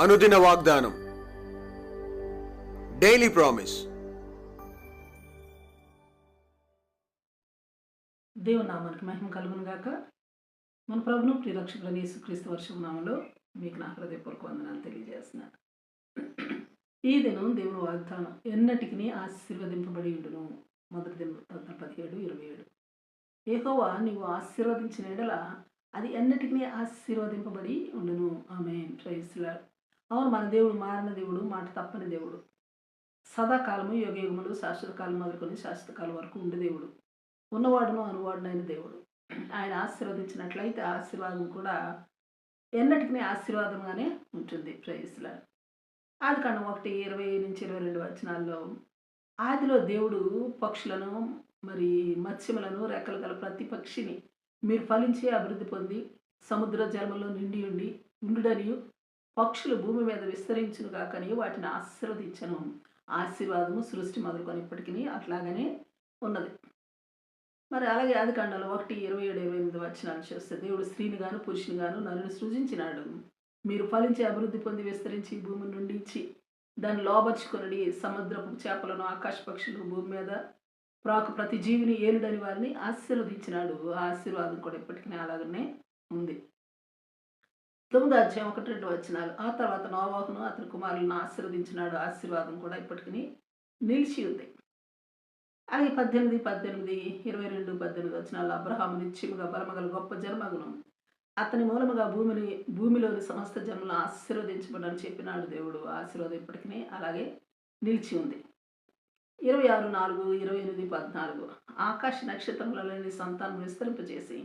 అనుదిన వాగ్దానం. Daily promise దేవుని నామానికి మహిమ కలుగును గాక. మన ప్రభును ప్రియరక్షకుడు యేసుక్రీస్తు వర్షం నామంలో మీకు నా హృదయపూర్వక వందనాలు తెలియజేస్తున్నాను ఈ దినం దేవుని వాగ్దానం ఎన్నటికి ఆశీర్వదింపబడి ఉండును. మొదటి దిన పదిహేడు ఇరవై ఏడు. ఏహోవా నీవు ఆశీర్వదించిన ఎడల అది ఎన్నటికీ ఆశీర్వదింపబడి ఉండును. ఆమె ప్రైస్లాడ్ అవును మన దేవుడు మారిన దేవుడు మాట తప్పని దేవుడు. సదాకాలము యోగయుగములు శాశ్వత కాలం మొదలుకొని శాశ్వత కాలం వరకు ఉండే దేవుడు. ఉన్నవాడును అనువాడునైన దేవుడు. ఆయన ఆశీర్వదించినట్లయితే ఆశీర్వాదం కూడా ఎన్నటికీ ఆశీర్వాదంగానే ఉంటుంది. ప్రైస్లా ఆది కాండం ఒకటి ఇరవై నుంచి ఇరవై రెండు వచనాల్లో ఆదిలో దేవుడు పక్షులను మరి మత్స్యములను రెక్కలు గల ప్రతి పక్షిని మీరు ఫలించి అభివృద్ధి పొంది సముద్ర జలములో నిండి ఉండి ఉండుడనియు పక్షులు భూమి మీద విస్తరించును కాకని వాటిని ఆశీర్వదించను. ఆశీర్వాదము సృష్టి మొదలుకొనిప్పటికీ అట్లాగనే ఉన్నది. మరి అలాగే ఆది ఒకటి ఇరవై ఏడు ఇరవై ఎనిమిది వచనాలు చూస్తే దేవుడు స్త్రీని గాను పురుషుని గాను నరుని సృజించినాడు. మీరు ఫలించి అభివృద్ధి పొంది విస్తరించి భూమి నుండి ఇచ్చి దాన్ని లోబర్చుకొనడి సముద్రపు చేపలను ఆకాశ పక్షులు భూమి మీద ప్రాకు ప్రతి జీవిని ఏలుడని వారిని ఆశీర్వదించినాడు. ఆ ఆశీర్వాదం కూడా ఇప్పటికీ అలాగనే ఉంది. తొమ్మిది అధ్యాయం ఒకటి రెండు వచ్చినాలు ఆ తర్వాత నోవాహును అతని కుమారులను ఆశీర్వదించినాడు. ఆశీర్వాదం కూడా ఇప్పటికీ నిలిచి ఉంది. అలాగే పద్దెనిమిది పద్దెనిమిది ఇరవై రెండు పద్దెనిమిది వచ్చినాలు అబ్రహాము నిత్యముగా బలమగల గొప్ప జన్మగును. అతని మూలముగా భూమిని భూమిలోని సమస్త జన్మలను ఆశీర్వదించబడని చెప్పినాడు దేవుడు. ఆశీర్వాదం ఇప్పటికీ అలాగే నిలిచి ఉంది. ఇరవై ఆరు నాలుగు ఇరవై ఎనిమిది పద్నాలుగు. ఆకాశ నక్షత్రములలోని సంతానం విస్తరింపజేసి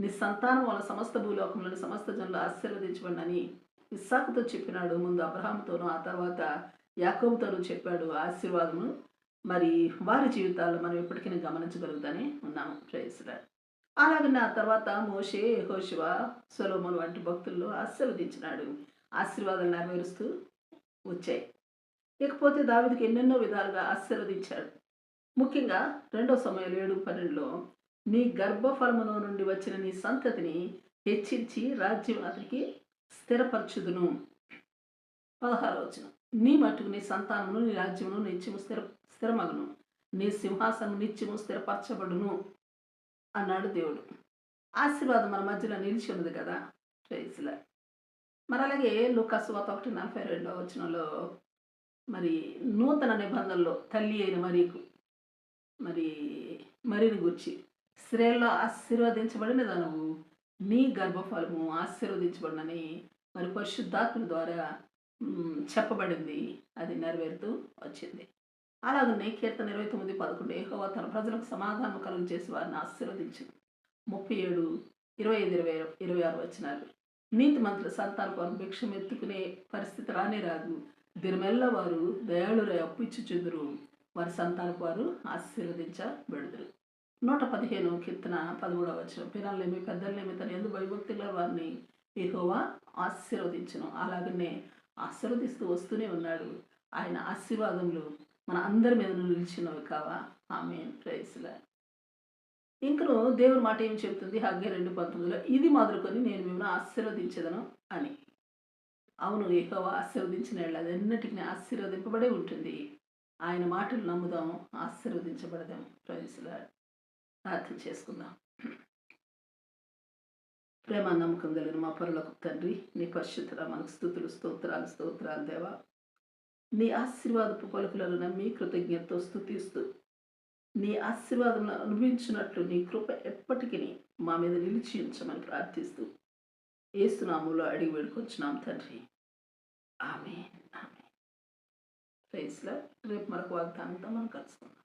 నీ సంతానం వల్ల సమస్త భూలోకంలోని సమస్త జనులు ఆశీర్వదించబడినని ఇస్సాకుతో చెప్పినాడు. ముందు అబ్రహాంతోనూ ఆ తర్వాత యాకోబుతోనూ చెప్పాడు ఆశీర్వాదము మరి వారి జీవితాల్లో మనం ఎప్పటికీ గమనించగలుగుతానే ఉన్నాము. ప్రేయసుగా అలాగనే ఆ తర్వాత మోషే హోషివ సొలోమన్ వంటి భక్తుల్లో ఆశీర్వదించినాడు. ఆశీర్వాదాలు నెరవేరుస్తూ వచ్చాయి. ఇకపోతే దావిదికి ఎన్నెన్నో విధాలుగా ఆశీర్వదించాడు. ముఖ్యంగా రెండో సమయం ఏడు పన్నెండులో నీ గర్భఫలములో నుండి వచ్చిన నీ సంతతిని హెచ్చించి రాజ్యం అతనికి స్థిరపరచుదును. పదహారు వచ్చిన నీ మట్టుకు నీ సంతానమును నీ రాజ్యమును నిత్యము స్థిర స్థిరమగును. నీ సింహాసనం నిత్యము స్థిరపరచబడును అన్నాడు దేవుడు. ఆశీర్వాదం మన మధ్యలో నిలిచి ఉన్నది కదా? ప్రైజ్లా మరి అలాగే లుకాసువాత ఒకటి నలభై రెండవ వచనంలో మరి నూతన నిబంధనలో తల్లి అయిన మరియకు మరి మరిని గురించి స్త్రీల్లో ఆశీర్వదించబడిన దానవు నీ గర్భఫలము ఆశీర్వదించబడినని మరి పరిశుద్ధాత్మ ద్వారా చెప్పబడింది. అది నెరవేరుతూ వచ్చింది. అలాగనే కీర్తన ఇరవై తొమ్మిది పదకొండు ఏహోవా తన ప్రజలకు సమాధానం కలుగు చేసి వారిని ఆశీర్వదించింది. ముప్పై ఏడు ఇరవై ఐదు ఇరవై ఇరవై ఆరు వచ్చినారు నీతి మంత్రుల సంతానం భిక్షం ఎత్తుకునే పరిస్థితి రానే రాదు. దినమెల్ల వారు దయాళురై అప్పు ఇచ్చుచుందురు. వారి సంతానపు వారు ఆశీర్వదించబెడుదురు. నూట పదిహేను కీర్తన పదమూడవ వచ్చిన పిల్లలేమి పెద్దలేమి తన ఎందు భయభక్తుల వారిని ఏహోవా ఆశీర్వదించను. అలాగనే ఆశీర్వదిస్తూ వస్తూనే ఉన్నాడు. ఆయన ఆశీర్వాదములు మన అందరి మీద నిలిచినవి కావా? ఆమె ప్రైస్లా ఇంకను దేవుని మాట ఏం చెబుతుంది? హగ్గే రెండు పంతొమ్మిదిలో ఇది మొదలుకొని నేను మిమ్మల్ని ఆశీర్వదించదను అని. అవును ఏహోవ ఆశీర్వదించిన యెడల అది ఎన్నటికీ ఆశీర్వదింపబడే ఉంటుంది. ఆయన మాటలు నమ్ముదాము ఆశీర్వదించబడదాం ప్రైస్లా ప్రార్థన చేసుకుందాం. ప్రేమ నమ్మకం కలిగిన మా పరులకు తండ్రి నీ పరిశుద్ధ మనకు స్థుతులు స్తోత్రాలు స్తోత్రాలు దేవా. నీ ఆశీర్వాదపు పలుకులను నమ్మి కృతజ్ఞతతో స్థుతిస్తూ నీ ఆశీర్వాదం అనుభవించినట్లు నీ కృప ఎప్పటికీ మా మీద నిలిచి ఉంచమని ప్రార్థిస్తూ ఏసునాములో అడిగి వేడుకొచ్చున్నాం తండ్రి. ఆమె ఆమె ప్రైస్లో రేపు మరొక వాగ్దానంతో మనం కలుసుకుందాం.